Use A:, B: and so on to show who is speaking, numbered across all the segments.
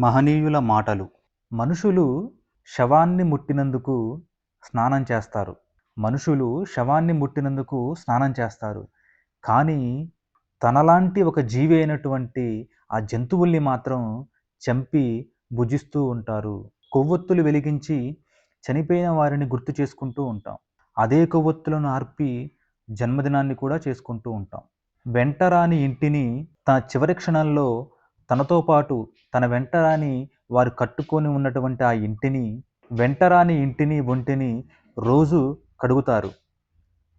A: మహనీయుల మాటలు. మనుషులు శవాన్ని ముట్టినందుకు స్నానం చేస్తారు. మనుషులు శవాన్ని ముట్టినందుకు స్నానం చేస్తారు. కానీ తనలాంటి ఒక జీవి అయినటువంటి ఆ జంతువుల్ని మాత్రం చంపి భుజిస్తూ ఉంటారు. కొవ్వొత్తులు వెలిగించి చనిపోయిన వారిని గుర్తు చేసుకుంటూ ఉంటాం. అదే కొవ్వొత్తులను ఆర్పి జన్మదినాన్ని కూడా చేసుకుంటూ ఉంటాం. వెంటరాని ఇంటిని తన చివరి క్షణంలో తనతో పాటు తన వెంటరాని వారు కట్టుకొని ఉన్నటువంటి ఆ ఇంటిని వెంటరాని ఇంటిని ఒంటిని రోజు కడుగుతారు.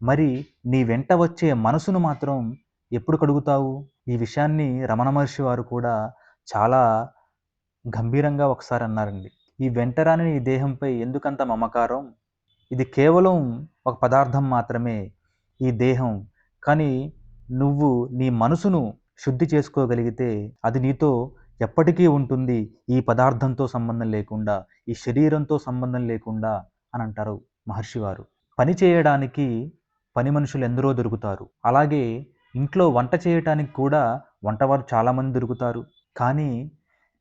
A: మరి నీ వెంట వచ్చే మనసును మాత్రం ఎప్పుడు కడుగుతావు? ఈ విషయాన్ని రమణ మహర్షి వారు కూడా చాలా గంభీరంగా ఒకసారి అన్నారండి. ఈ వెంటరాని నీ దేహంపై ఎందుకంత మమకారం? ఇది కేవలం ఒక పదార్థం మాత్రమే ఈ దేహం. కానీ నువ్వు నీ మనసును శుద్ధి చేసుకోగలిగితే అది నీతో ఎప్పటికీ ఉంటుంది. ఈ పదార్థంతో సంబంధం లేకుండా ఈ శరీరంతో సంబంధం లేకుండా అని అంటారు మహర్షి వారు పని చేయడానికి పని మనుషులు ఎందరో దొరుకుతారు. అలాగే ఇంట్లో వంట చేయటానికి కూడా వంటవారు చాలామంది దొరుకుతారు. కానీ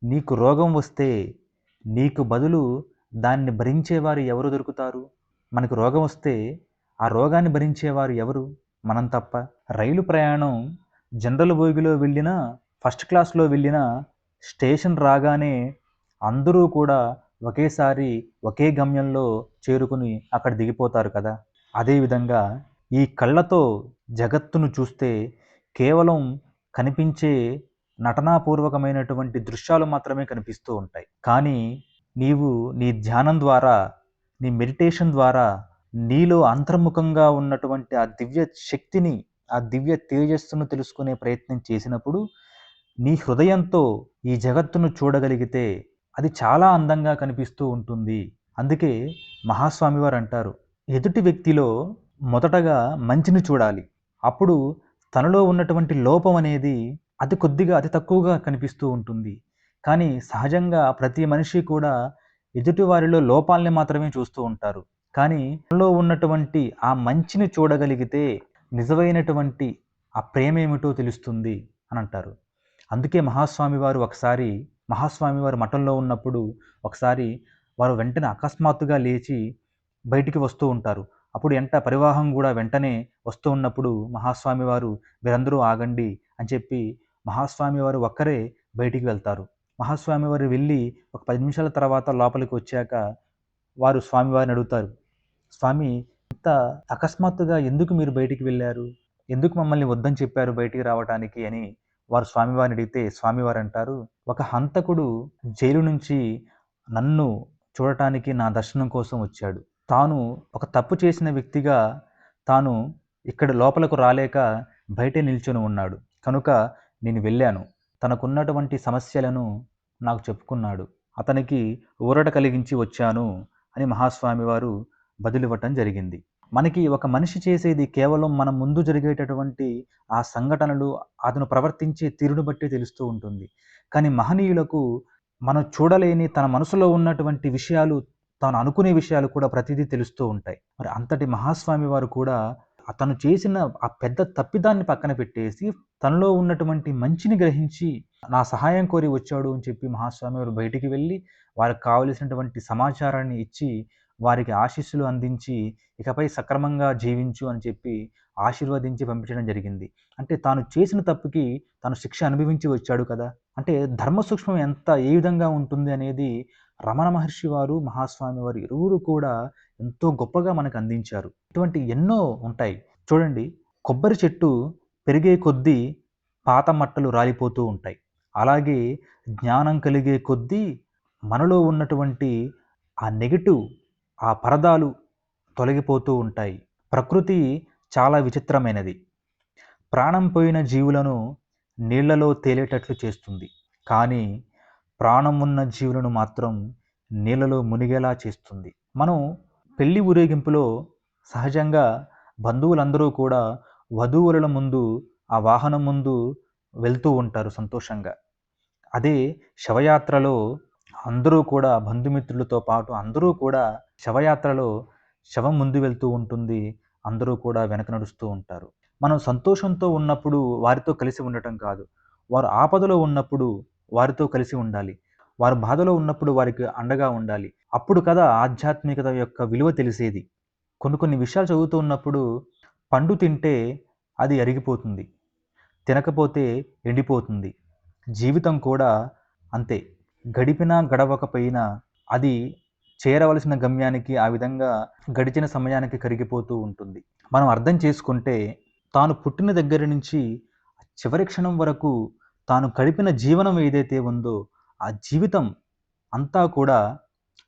A: నీకు రోగం వస్తే నీకు బదులు దాన్ని భరించేవారు ఎవరు దొరుకుతారు? మనకు రోగం వస్తే ఆ రోగాన్ని భరించేవారు ఎవరు? మనం తప్ప రైలు ప్రయాణం జనరల్ బోగిలో వెళ్ళినా ఫస్ట్ క్లాస్లో వెళ్ళినా స్టేషన్ రాగానే అందరూ కూడా ఒకేసారి ఒకే గమ్యంలో చేరుకుని అక్కడ దిగిపోతారు కదా. అదేవిధంగా ఈ కళ్ళతో జగత్తును చూస్తే కేవలం కనిపించే నటనాపూర్వకమైనటువంటి దృశ్యాలు మాత్రమే కనిపిస్తూ ఉంటాయి. కానీ నీవు నీ ధ్యానం ద్వారా నీ మెడిటేషన్ ద్వారా నీలో అంతర్ముఖంగా ఉన్నటువంటి ఆ దివ్య శక్తిని ఆ దివ్య తేజస్సును తెలుసుకునే ప్రయత్నం చేసినప్పుడు నీ హృదయంతో ఈ జగత్తును చూడగలిగితే అది చాలా అందంగా కనిపిస్తూ ఉంటుంది. అందుకే మహాస్వామి వారు అంటారు ఎదుటి వ్యక్తిలో మొదటగా మంచిని చూడాలి. అప్పుడు తనలో ఉన్నటువంటి లోపం అనేది అతి కొద్దిగా అతి తక్కువగా కనిపిస్తూ ఉంటుంది. కానీ సహజంగా ప్రతి మనిషి కూడా ఎదుటి వారిలో లోపాలని మాత్రమే చూస్తూ ఉంటారు. కానీ తనలో ఉన్నటువంటి ఆ మంచిని చూడగలిగితే నిజమైనటువంటి ఆ ప్రేమ ఏమిటో తెలుస్తుంది అని అంటారు. అందుకే మహాస్వామి వారు ఒకసారి మహాస్వామి వారు మఠంలో ఉన్నప్పుడు ఒకసారి వారు వెంటనే అకస్మాత్తుగా లేచి బయటికి వస్తూ ఉంటారు. అప్పుడు ఎంట పరివాహం కూడా వెంటనే వస్తూ ఉన్నప్పుడు మహాస్వామి వారు మీరందరూ ఆగండి అని చెప్పి మహాస్వామి వారు ఒక్కరే బయటికి వెళ్తారు. మహాస్వామి వారు వెళ్ళి ఒక పది నిమిషాల తర్వాత లోపలికి వచ్చాక వారు స్వామివారిని అడుగుతారు. స్వామి ఇంత అకస్మాత్తుగా ఎందుకు మీరు బయటికి వెళ్ళారు? ఎందుకు మమ్మల్ని వద్దని చెప్పారు బయటికి రావడానికి అని వారు స్వామివారిని అడిగితే స్వామివారు అంటారు ఒక హంతకుడు జైలు నుంచి నన్ను చూడటానికి నా దర్శనం కోసం వచ్చాడు. తాను ఒక తప్పు చేసిన వ్యక్తిగా తాను ఇక్కడ లోపలకు రాలేక బయటే నిల్చొని ఉన్నాడు. కనుక నేను వెళ్ళాను. తనకున్నటువంటి సమస్యలను నాకు చెప్పుకున్నాడు. అతనికి ఊరట కలిగించి వచ్చాను అని మహాస్వామి వారు బదులివ్వటం జరిగింది. మనకి ఒక మనిషి చేసేది కేవలం మన ముందు జరిగేటటువంటి ఆ సంఘటనలు అతను ప్రవర్తించే తీరును బట్టి తెలుస్తూ ఉంటుంది. కానీ మహనీయులకు మనం చూడలేని తన మనసులో ఉన్నటువంటి విషయాలు తాను అనుకునే విషయాలు కూడా ప్రతిదీ తెలుస్తూ ఉంటాయి. మరి అంతటి మహాస్వామి వారు కూడా అతను చేసిన ఆ పెద్ద తప్పిదాన్ని పక్కన పెట్టేసి తనలో ఉన్నటువంటి మంచిని గ్రహించి నా సహాయం కోరి వచ్చాడు అని చెప్పి మహాస్వామి వారు బయటికి వెళ్ళి వారికి కావలసినటువంటి సమాచారాన్ని ఇచ్చి వారికి ఆశీస్సులు అందించి ఇకపై సక్రమంగా జీవించు అని చెప్పి ఆశీర్వదించి పంపించడం జరిగింది. అంటే తాను చేసిన తప్పుకి తాను శిక్ష అనుభవించి వచ్చాడు కదా. అంటే ధర్మ సూక్ష్మం ఎంత ఏ విధంగా ఉంటుంది అనేది రమణ మహర్షి వారు మహాస్వామి వారు ఇరువురు కూడా ఎంతో గొప్పగా మనకు అందించారు. ఇటువంటి ఎన్నో ఉంటాయి. చూడండి కొబ్బరి చెట్టు పెరిగే కొద్దీ పాత మట్టలు రాలిపోతూ ఉంటాయి. అలాగే జ్ఞానం కలిగే కొద్దీ మనలో ఉన్నటువంటి ఆ నెగిటివ్ ఆ పరదాలు తొలగిపోతూ ఉంటాయి. ప్రకృతి చాలా విచిత్రమైనది. ప్రాణం పోయిన జీవులను నీళ్ళలో తేలేటట్లు చేస్తుంది. కానీ ప్రాణం ఉన్న జీవులను మాత్రం నీళ్ళలో మునిగేలా చేస్తుంది. మనం పెళ్ళి ఊరేగింపులో సహజంగా బంధువులందరూ కూడా వధువుల ముందు ఆ వాహనం ముందు వెళ్తూ ఉంటారు సంతోషంగా. అదే శవయాత్రలో అందరూ కూడా బంధుమిత్రులతో పాటు అందరూ కూడా శవయాత్రలో శవం ముందు వెళ్తూ ఉంటుంది. అందరూ కూడా వెనక నడుస్తూ ఉంటారు. మనం సంతోషంతో ఉన్నప్పుడు వారితో కలిసి ఉండటం కాదు. వారు ఆపదలో ఉన్నప్పుడు వారితో కలిసి ఉండాలి. వారు బాధలో ఉన్నప్పుడు వారికి అండగా ఉండాలి. అప్పుడు కదా ఆధ్యాత్మికత యొక్క విలువ తెలిసేది. కొన్ని కొన్ని విషయాలు చదువుతూ ఉన్నప్పుడు పండు తింటే అది అరిగిపోతుంది. తినకపోతే ఎండిపోతుంది. జీవితం కూడా అంతే. గడిపినా గడవకపోయినా అది చేరవలసిన గమ్యానికి ఆ విధంగా గడిచిన సమయానికి కరిగిపోతూ ఉంటుంది. మనం అర్థం చేసుకుంటే తాను పుట్టిన దగ్గర నుంచి చివరి క్షణం వరకు తాను గడిపిన జీవనం ఏదైతే ఉందో ఆ జీవితం అంతా కూడా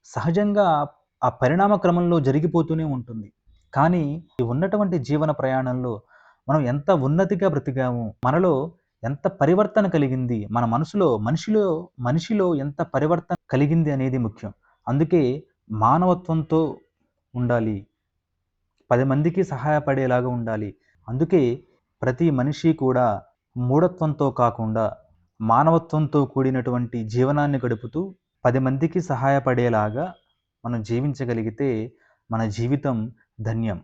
A: సహజంగా ఆ పరిణామ క్రమంలో జరిగిపోతూనే ఉంటుంది. కానీ ఉన్నటువంటి జీవన ప్రయాణంలో మనం ఎంత ఉన్నతిగా బ్రతికాము మనలో ఎంత పరివర్తన కలిగింది మన మనసులో మనిషిలో మనిషిలో ఎంత పరివర్తన కలిగింది అనేది ముఖ్యం. అందుకే మానవత్వంతో ఉండాలి. పది మందికి సహాయపడేలాగా ఉండాలి. అందుకే ప్రతి మనిషి కూడా మూఢత్వంతో కాకుండా మానవత్వంతో కూడినటువంటి జీవనాన్ని గడుపుతూ పది మందికి సహాయపడేలాగా మనం జీవించగలిగితే మన జీవితం ధన్యం.